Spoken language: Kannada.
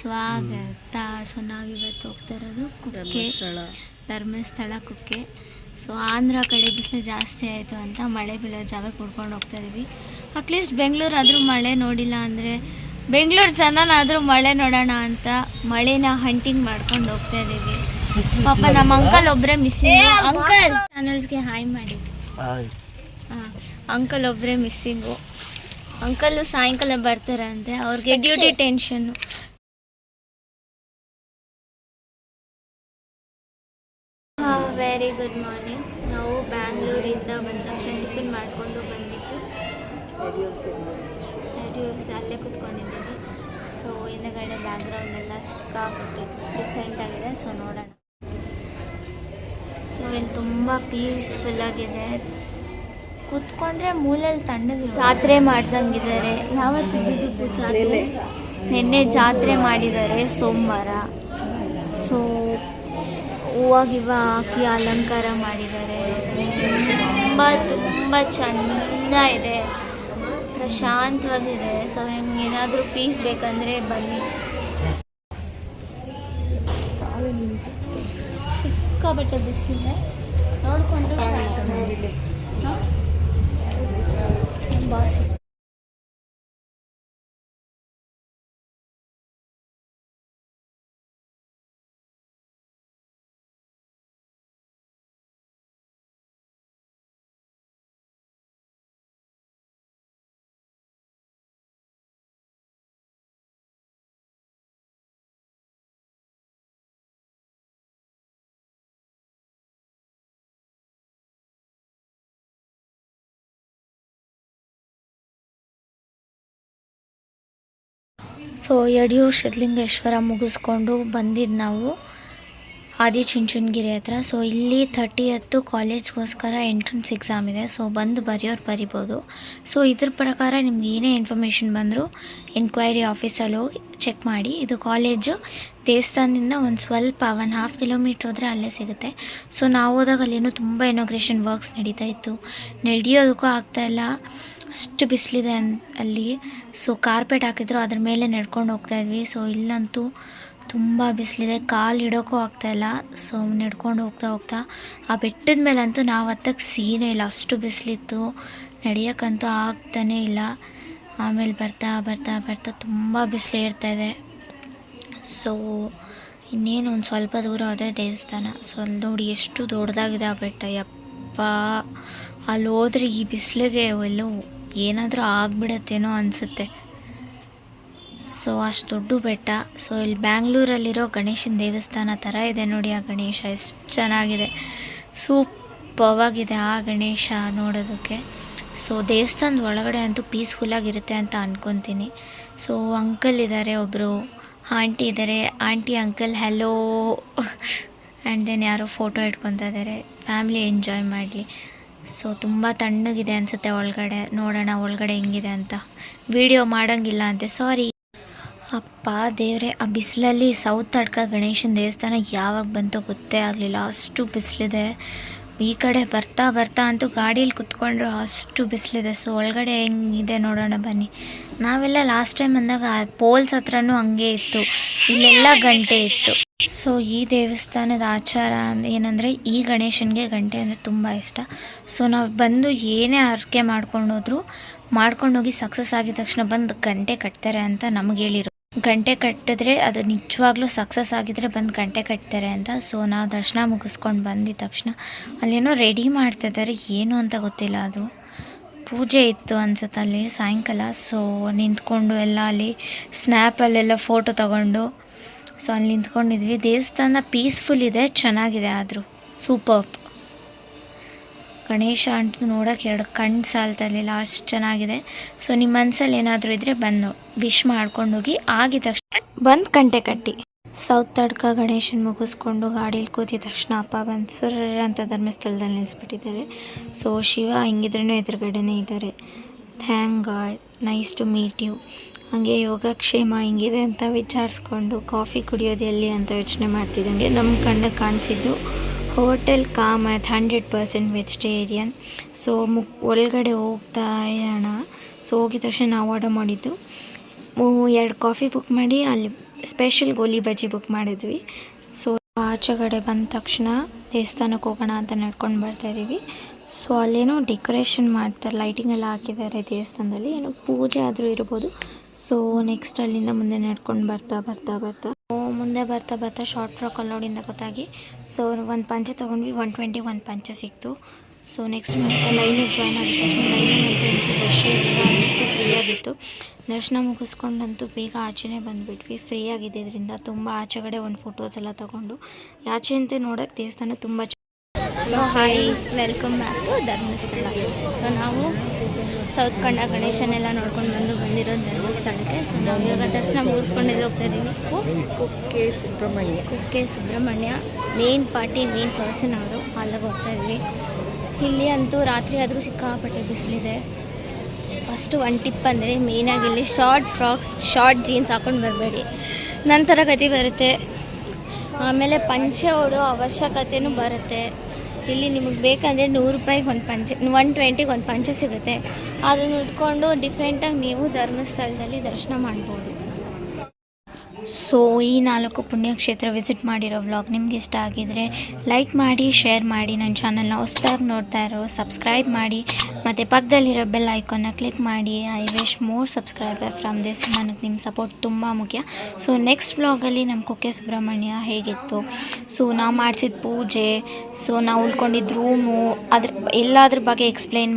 ಸ್ವಾಗತ. ಸೊ ನಾವಿವತ್ತು ಹೋಗ್ತಾ ಇರೋದು ಕುಕ್ಕೆ. ಧರ್ಮಸ್ಥಳ. ಕುಕ್ಕೆ. ಸೊ ಆಂಧ್ರ ಕಡೆ ಬಿಸಿಲು ಜಾಸ್ತಿ ಆಯಿತು ಅಂತ ಮಳೆ ಬೀಳೋ ಜಾಗ ಕುಡ್ಕೊಂಡು ಹೋಗ್ತಾ ಇದೀವಿ. ಅಟ್ಲೀಸ್ಟ್ ಬೆಂಗಳೂರು ಆದರೂ ಮಳೆ ನೋಡಿಲ್ಲ ಅಂದರೆ ಬೆಂಗಳೂರು ಜನನಾದರೂ ಮಳೆ ನೋಡೋಣ ಅಂತ ಮಳೆನ ಹಂಟಿಂಗ್ ಮಾಡ್ಕೊಂಡು ಹೋಗ್ತಾ ಇದ್ದೀವಿ ಪಾಪ ನಮ್ಮ ಅಂಕಲ್ ಒಬ್ಬರೇ ಮಿಸ್ ಅಂಕಲ್ ಚಾನಲ್ಸ್ಗೆ ಹಾಯ್ ಮಾಡಿ ಅಂಕಲ್ ಒಬ್ಬರೇ ಮಿಸ್ಸಿಂಗು ಅಂಕಲ್ ಸಾಯಂಕಾಲ ಬರ್ತಾರಂತೆ ಅವ್ರಿಗೆ duty tension very good morning ನಾವು ಬ್ಯಾಂಗ್ಳೂರಿಂದ ಬಂದ ತಕ್ಷಣ ಟಿಫಿನ್ ಮಾಡಿಕೊಂಡು ಬಂದಿದ್ದು. ಅಲ್ಲೇ ಕೂತ್ಕೊಂಡಿದ್ದೀವಿ. ಸೊ ಹಿಂದಗಡೆ ಬ್ಯಾಕ್ಗ್ರೌಂಡ್ ಎಲ್ಲ ಸಿಕ್ಕಾಗುತ್ತೆ ಡಿಫ್ರೆಂಟ್ ಆಗಿದೆ. ಸೊ ನೋಡೋಣ. ಸೊ ಇಲ್ಲಿ ತುಂಬ ಪೀಸ್ಫುಲ್ ಆಗಿದೆ. ಕೂತ್ಕೊಂಡ್ರೆ ಮೂಲೆಯಲ್ಲಿ ತಣ್ಣಗೆ ಜಾತ್ರೆ ಮಾಡ್ದಂಗಿದ್ದಾರೆ. ಯಾವತ್ತಿದ್ದು ಜಾತ್ರೆ? ನಿನ್ನೆ. ಜಾತ್ರೆ ಮಾಡಿದ್ದಾರೆ ಸೋಮವಾರ. ಸೊ ಹೂವು ಗಿವ ಹಾಕಿ ಅಲಂಕಾರ ಮಾಡಿದ್ದಾರೆ. ತುಂಬ ತುಂಬ ಚೆಂದ ಇದೆ. ಪ್ರಶಾಂತವಾಗಿದೆ. ಸೊ ನಿಮ್ಗೆ ಏನಾದರೂ ಪೀಸ್ ಬೇಕಂದರೆ ಬನ್ನಿ. ಸಿಕ್ಕಾಬಟ್ಟೆ ಬಿಸಿಲಿದೆ ನೋಡಿಕೊಂಡು ಬಾಸ್. ಸೊ ಯಡಿಯೂರು ಸಿದ್ಧಲಿಂಗೇಶ್ವರ ಮುಗಿಸ್ಕೊಂಡು ಬಂದಿದ್ದು ನಾವು. ಆದಿ ಚುಂಚನಗಿರಿ ಹತ್ರ. ಸೊ ಇಲ್ಲಿ ಥರ್ಟಿ ಹತ್ತು ಕಾಲೇಜ್ಗೋಸ್ಕರ ಎಂಟ್ರೆನ್ಸ್ ಎಕ್ಸಾಮ್ ಇದೆ. ಸೊ ಬಂದು ಬರೆಯೋರು ಬರಿಬೋದು. ಸೊ ಇದ್ರ ಪ್ರಕಾರ ನಿಮ್ಗೆ ಏನೇ ಇನ್ಫಾರ್ಮೇಷನ್ ಬಂದರೂ ಎನ್ಕ್ವೈರಿ ಆಫೀಸಲ್ಲಿ ಚೆಕ್ ಮಾಡಿ. ಇದು ಕಾಲೇಜು ದೇವಸ್ಥಾನದಿಂದ ಒಂದು ಸ್ವಲ್ಪ ಒನ್ ಹಾಫ್ ಕಿಲೋಮೀಟ್ರ್ ಹೋದರೆ ಅಲ್ಲೇ ಸಿಗುತ್ತೆ. ಸೊ ನಾವು ಹೋದಾಗ ಅಲ್ಲೇನೂ ತುಂಬ ಇನೋಗ್ರೇಷನ್ ವರ್ಕ್ಸ್ ನಡೀತಾ ಇತ್ತು. ನಡೆಯೋದಕ್ಕೂ ಆಗ್ತಾಯಿಲ್ಲ ಅಷ್ಟು ಬಿಸಿಲಿದೆ ಅಲ್ಲಿ. ಸೊ ಕಾರ್ಪೆಟ್ ಹಾಕಿದ್ರು, ಅದ್ರ ಮೇಲೆ ನಡ್ಕೊಂಡು ಹೋಗ್ತಾ ಇದ್ವಿ. ಸೊ ಇಲ್ಲಂತೂ ತುಂಬ ಬಿಸಿಲಿದೆ, ಕಾಲು ಇಡೋಕ್ಕೂ ಆಗ್ತಾಯಿಲ್ಲ ಸೊ ನಡ್ಕೊಂಡು ಹೋಗ್ತಾ ಹೋಗ್ತಾ. ಆ ಬೆಟ್ಟದ ಮೇಲಂತೂ ನಾವು ಹತ್ತಕ್ಕೆ ಸೀನೇ ಇಲ್ಲ, ಅಷ್ಟು ಬಿಸಿಲಿತ್ತು. ನಡೆಯೋಕ್ಕಂತೂ ಆಗ್ತಾನೇ ಇಲ್ಲ. ಆಮೇಲೆ ಬರ್ತಾ ಬರ್ತಾ ಬರ್ತಾ ತುಂಬ ಬಿಸಿಲು ಇರ್ತಾಯಿದೆ ಸೊ, ಇನ್ನೇನು ಒಂದು ಸ್ವಲ್ಪ ದೂರ ಹೋದರೆ ದೇವಸ್ಥಾನ. ಸೊ ಅಲ್ಲಿ ನೋಡಿ ಎಷ್ಟು ದೊಡ್ಡದಾಗಿದೆ ಆ ಬೆಟ್ಟ, ಯಪ್ಪ. ಅಲ್ಲಿ ಹೋದ್ರೆ ಈ ಬಿಸಿಲಿಗೆ ಎಲ್ಲೋ ಏನಾದರೂ ಆಗ್ಬಿಡತ್ತೇನೋ ಅನಿಸುತ್ತೆ. ಸೊ, ಅಷ್ಟು ದೊಡ್ಡ ಬೆಟ್ಟ. ಸೊ, ಇಲ್ಲಿ ಬ್ಯಾಂಗ್ಳೂರಲ್ಲಿರೋ ಗಣೇಶನ ದೇವಸ್ಥಾನ ಥರ ಇದೆ ನೋಡಿ ಆ ಗಣೇಶ. ಎಷ್ಟು ಚೆನ್ನಾಗಿದೆ. ಸೂಪವಾಗಿದೆ ಆ ಗಣೇಶ ನೋಡೋದಕ್ಕೆ. ಸೊ, ದೇವಸ್ಥಾನದ ಒಳಗಡೆ ಅಂತೂ ಪೀಸ್ಫುಲ್ಲಾಗಿರುತ್ತೆ ಅಂತ ಅಂದ್ಕೊತೀನಿ ಸೊ ಅಂಕಲ್ ಇದ್ದಾರೆ ಒಬ್ಬರು ಆಂಟಿ ಇದ್ದಾರೆ aunty uncle hello and then ಯಾರೋ ಫೋಟೋ ಇಟ್ಕೊತಾ ಇದ್ದಾರೆ ಫ್ಯಾಮಿಲಿ ಎಂಜಾಯ್ ಮಾಡಲಿ. ಸೊ, ತುಂಬ ತಣ್ಣಗಿದೆ ಅನಿಸುತ್ತೆ ಒಳಗಡೆ. ನೋಡೋಣ ಒಳಗಡೆ ಹೆಂಗಿದೆ ಅಂತ. ವಿಡಿಯೋ ಮಾಡೋಂಗಿಲ್ಲ ಅಂತೆ. ಸಾರಿ ಅಪ್ಪ, ದೇವರೇ, ಆ ಬಿಸಿಲಲ್ಲಿ ಸೌತ್ ಅಡ್ಕ ಗಣೇಶನ ದೇವಸ್ಥಾನ ಯಾವಾಗ ಬಂತೋ ಗೊತ್ತೇ ಆಗಲಿಲ್ಲ. ಅಷ್ಟು ಬಿಸಿಲಿದೆ. ಈ ಕಡೆ ಬರ್ತಾ ಬರ್ತಾ ಅಂತೂ ಗಾಡೀಲಿ ಕುತ್ಕೊಂಡ್ರು ಅಷ್ಟು ಬಿಸಿಲಿದೆ. ಸೊ ಒಳಗಡೆ ಹೆಂಗಿದೆ ನೋಡೋಣ ಬನ್ನಿ. ನಾವೆಲ್ಲ ಲಾಸ್ಟ್ ಟೈಮ್ ಬಂದಾಗ ಆ ಪೋಲ್ಸ್ ಹತ್ರನೂ ಹಂಗೆ ಇತ್ತು. ಇಲ್ಲೆಲ್ಲ ಗಂಟೆ ಇತ್ತು. ಸೊ ಈ ದೇವಸ್ಥಾನದ ಆಚಾರ ಏನಂದರೆ ಈ ಗಣೇಶನಿಗೆ ಗಂಟೆ ಅಂದರೆ ತುಂಬ ಇಷ್ಟ. ಸೊ ನಾವು ಬಂದು ಏನೇ ಹರಕೆ ಮಾಡ್ಕೊಂಡು ಹೋದ್ರು ಮಾಡ್ಕೊಂಡೋಗಿ ಸಕ್ಸಸ್ ಆಗಿದ ತಕ್ಷಣ ಬಂದು ಗಂಟೆ ಕಟ್ತಾರೆ ಅಂತ ನಮಗೆ ಹೇಳಿರು ಗಂಟೆ ಕಟ್ಟಿದ್ರೆ ಅದು ನಿಜವಾಗ್ಲೂ ಸಕ್ಸಸ್ ಆಗಿದ್ರೆ ಬಂದು ಗಂಟೆ ಕಟ್ತಾರೆ ಅಂತ. ಸೊ ನಾವು ದರ್ಶನ ಮುಗಿಸ್ಕೊಂಡು ಬಂದಿದ ತಕ್ಷಣ ಅಲ್ಲೇನೋ ರೆಡಿ ಮಾಡ್ತಿದ್ದಾರೆ ಏನು ಅಂತ ಗೊತ್ತಿಲ್ಲ ಅದು. ಪೂಜೆ ಇತ್ತು ಅನ್ಸುತ್ತೆ ಅಲ್ಲಿ, ಸಾಯಂಕಾಲ. ಸೊ ನಿಂತ್ಕೊಂಡು ಎಲ್ಲ ಅಲ್ಲಿ ಸ್ನ್ಯಾಪಲ್ಲೆಲ್ಲ ಫೋಟೋ ತಗೊಂಡು ಸೊ ಅಲ್ಲಿ ನಿಂತ್ಕೊಂಡಿದ್ವಿ. ದೇವಸ್ಥಾನ ಪೀಸ್ಫುಲ್ ಇದೆ, ಚೆನ್ನಾಗಿದೆ ಆದರೂ. ಸೂಪರ್ ಗಣೇಶ ಅಂತ ನೋಡೋಕೆ ಎರಡು ಕಣ್ಣು ಸಾಲ್ತಾ ಇರಲಿಲ್ಲ, ಅಷ್ಟು ಚೆನ್ನಾಗಿದೆ. ಸೊ ನಿಮ್ಮ ಮನಸ್ಸಲ್ಲಿ ಏನಾದರೂ ಇದ್ದರೆ ಬಂದು ವಿಶ್ ಮಾಡ್ಕೊಂಡು ಹೋಗಿ, ಆಗಿದ ತಕ್ಷಣ ಬಂದು ಗಂಟೆ ಕಟ್ಟಿ. ಸೌತ್ ತಡ್ಕ ಗಣೇಶನ ಮುಗಿಸ್ಕೊಂಡು ಗಾಡೀಲಿ ಕೂತಿದ ತಕ್ಷಣ ಅಪ್ಪ ಬಂದು ಸರ್ ಅಂತ ಧರ್ಮಸ್ಥಳದಲ್ಲಿ ನಿಲ್ಲಿಸ್ಬಿಟ್ಟಿದ್ದಾರೆ ಸೊ ಶಿವ ಹಿಂಗಿದ್ರೂ ಎದುರುಗಡೆನೇ ಇದ್ದಾರೆ. Thank god nice to meet you ಹಾಗೆ ಯೋಗಕ್ಷೇಮ ಹಿಂಗಿದೆ ಅಂತ ವಿಚಾರಿಸ್ಕೊಂಡು, ಕಾಫಿ ಕುಡಿಯೋದು ಎಲ್ಲಿ ಅಂತ ಯೋಚನೆ ಮಾಡ್ತಿದ್ದಂಗೆ ನಮ್ಮ ಕಣ್ಣಿಗೆ ಕಾಣಿಸಿದ್ದು. Hotel Kamath hundred percent vegetarian so ಮುಕ್ ಒಳಗಡೆ ಹೋಗ್ತಾ ಇರೋಣ. ಸೊ ಹೋಗಿದ ತಕ್ಷಣ ನಾವು ಆರ್ಡರ್ ಮಾಡಿದ್ದು. ಎರಡು ಕಾಫಿ ಬುಕ್ ಮಾಡಿ, ಅಲ್ಲಿ ಸ್ಪೆಷಲ್ ಗೋಲಿ ಬಜ್ಜಿ ಬುಕ್ ಮಾಡಿದ್ವಿ. ಸೊ ಆಚೆಗಡೆ ಬಂದ ತಕ್ಷಣ ದೇವಸ್ಥಾನಕ್ಕೆ ಹೋಗೋಣ ಅಂತ ನಡ್ಕೊಂಡು ಬರ್ತಾ ಇದ್ದೀವಿ. ಸೊ ಅಲ್ಲೇನೋ ಡೆಕೋರೇಷನ್ ಮಾಡ್ತಾರೆ ಲೈಟಿಂಗ್ ಎಲ್ಲ ಹಾಕಿದ್ದಾರೆ ದೇವಸ್ಥಾನದಲ್ಲಿ. ಏನೋ ಪೂಜೆ ಆದರೂ ಇರ್ಬೋದು. ಸೊ ನೆಕ್ಸ್ಟ್ ಅಲ್ಲಿಂದ ಮುಂದೆ ನಡ್ಕೊಂಡು ಬರ್ತಾ ಬರ್ತಾ ಬರ್ತಾ. ಮುಂದೆ ಬರ್ತಾ ಬರ್ತಾ ಶಾರ್ಟ್ ಫ್ರಾಕ್ ಅಲ್ಲೋಡಿಂದ ಗೊತ್ತಾಗಿ. ಸೊ ಒಂದು ಪಂಚೆ ತೊಗೊಂಡ್ವಿ ಒನ್ ಟ್ವೆಂಟಿ ಒನ್ ಪಂಚೆ ಸಿಕ್ತು. ಸೊ ನೆಕ್ಸ್ಟ್ ಮತ್ತೆ ಲೈನಿಗೆ ಜಾಯ್ನ್ ಆಗಿತ್ತು. ಅಂತೂ ರಶ್ ಇರಲಿಲ್ಲ ಅಷ್ಟು ಫ್ರೀ ಆಗಿತ್ತು. ದರ್ಶನ ಮುಗಿಸ್ಕೊಂಡಂತೂ ಬೇಗ ಆಚೆನೇ ಬಂದುಬಿಟ್ವಿ. ಫ್ರೀ ಆಗಿದ್ದರಿಂದ ತುಂಬ ಆಚೆಗಡೆ ಒಂದು ಫೋಟೋಸ್ ಎಲ್ಲ ತೊಗೊಂಡು. ಆಚೆ ಅಂತ ನೋಡೋಕ್ಕೆ ದೇವಸ್ಥಾನ ತುಂಬ so hi welcome back Dharmasthala so ನಾವು ಸೌತ್ ಕನ್ನಡ ಗಣೇಶನೆಲ್ಲ ನೋಡ್ಕೊಂಡು ಬಂದು ಬಂದಿರೋ ಧರ್ಮಸ್ಥಳಕ್ಕೆ ಸೊ ನಾವು ಇವಾಗ ದರ್ಶನ ಮುಗಿಸ್ಕೊಂಡು ಹೋಗ್ತಾ ಇದ್ದೀವಿ Kukke Subrahmanya. Kukke Subrahmanya main party main person ಅವರು. ಅಲ್ಲಿಗೆ ಹೋಗ್ತಾ ಇದ್ವಿ. ಇಲ್ಲಿ ಅಂತೂ ರಾತ್ರಿ ಆದರೂ ಸಿಕ್ಕಾಪಟ್ಟೆ ಬಿಸಿಲಿದೆ. ಫಸ್ಟು ಒಂದು ಟಿಪ್ ಅಂದರೆ ಮೇಯ್ನಾಗಿ ಇಲ್ಲಿ ಶಾರ್ಟ್ ಫ್ರಾಕ್ಸ್ ಶಾರ್ಟ್ ಜೀನ್ಸ್ ಹಾಕೊಂಡು ಬರಬೇಡಿ. ನಂತರ ಗತಿ ಬರುತ್ತೆ. ಆಮೇಲೆ ಪಂಚೆ ಹೊಡೋ ಅವಶ್ಯಕತೆಯೂ ಬರುತ್ತೆ. ಇಲ್ಲಿ ನಿಮಗೆ ಬೇಕಂದರೆ ನೂರು ರೂಪಾಯಿಗೆ ಒಂದು ಪಂಚೆ ಒನ್ ಟ್ವೆಂಟಿಗೆ ಒಂದು ಪಂಚೆ ಸಿಗುತ್ತೆ. ಅದನ್ನು ಉಟ್ಕೊಂಡು ಡಿಫ್ರೆಂಟಾಗಿ ನೀವು ಧರ್ಮಸ್ಥಳದಲ್ಲಿ ದರ್ಶನ ಮಾಡ್ಬೋದು. ಸೊ ಈ ನಾಲ್ಕು ಪುಣ್ಯಕ್ಷೇತ್ರ ವಿಸಿಟ್ ಮಾಡಿರೋ ವ್ಲಾಗ್ ನಿಮ್ಗೆ ಇಷ್ಟ ಆಗಿದ್ರೆ ಲೈಕ್ ಮಾಡಿ ಶೇರ್ ಮಾಡಿ. ನನ್ನ ಚಾನಲ್ನ ಹೊಸ್ದಾಗಿ ನೋಡ್ತಾ ಇರೋ ಸಬ್ಸ್ಕ್ರೈಬ್ ಮಾಡಿ. ಮತ್ತು ಪಕ್ಕದಲ್ಲಿರೋ ಬೆಲ್ ಐಕಾನ್ನ ಕ್ಲಿಕ್ ಮಾಡಿ I wish more subscriber from this ನನಗೆ ನಿಮ್ಮ ಸಪೋರ್ಟ್ ತುಂಬ ಮುಖ್ಯ. ಸೊ ನೆಕ್ಸ್ಟ್ ವ್ಲಾಗಲ್ಲಿ ನಮ್ಮ ಕುಕ್ಕೆ ಸುಬ್ರಹ್ಮಣ್ಯ ಹೇಗಿತ್ತು? ಸೊ ನಾವು ಮಾಡಿಸಿದ ಪೂಜೆ ಸೊ ನಾವು ಉಳ್ಕೊಂಡಿದ್ದ ರೂಮು ಅದ್ರ, ಎಲ್ಲದ್ರ ಬಗ್ಗೆ ಎಕ್ಸ್ಪ್ಲೈನ್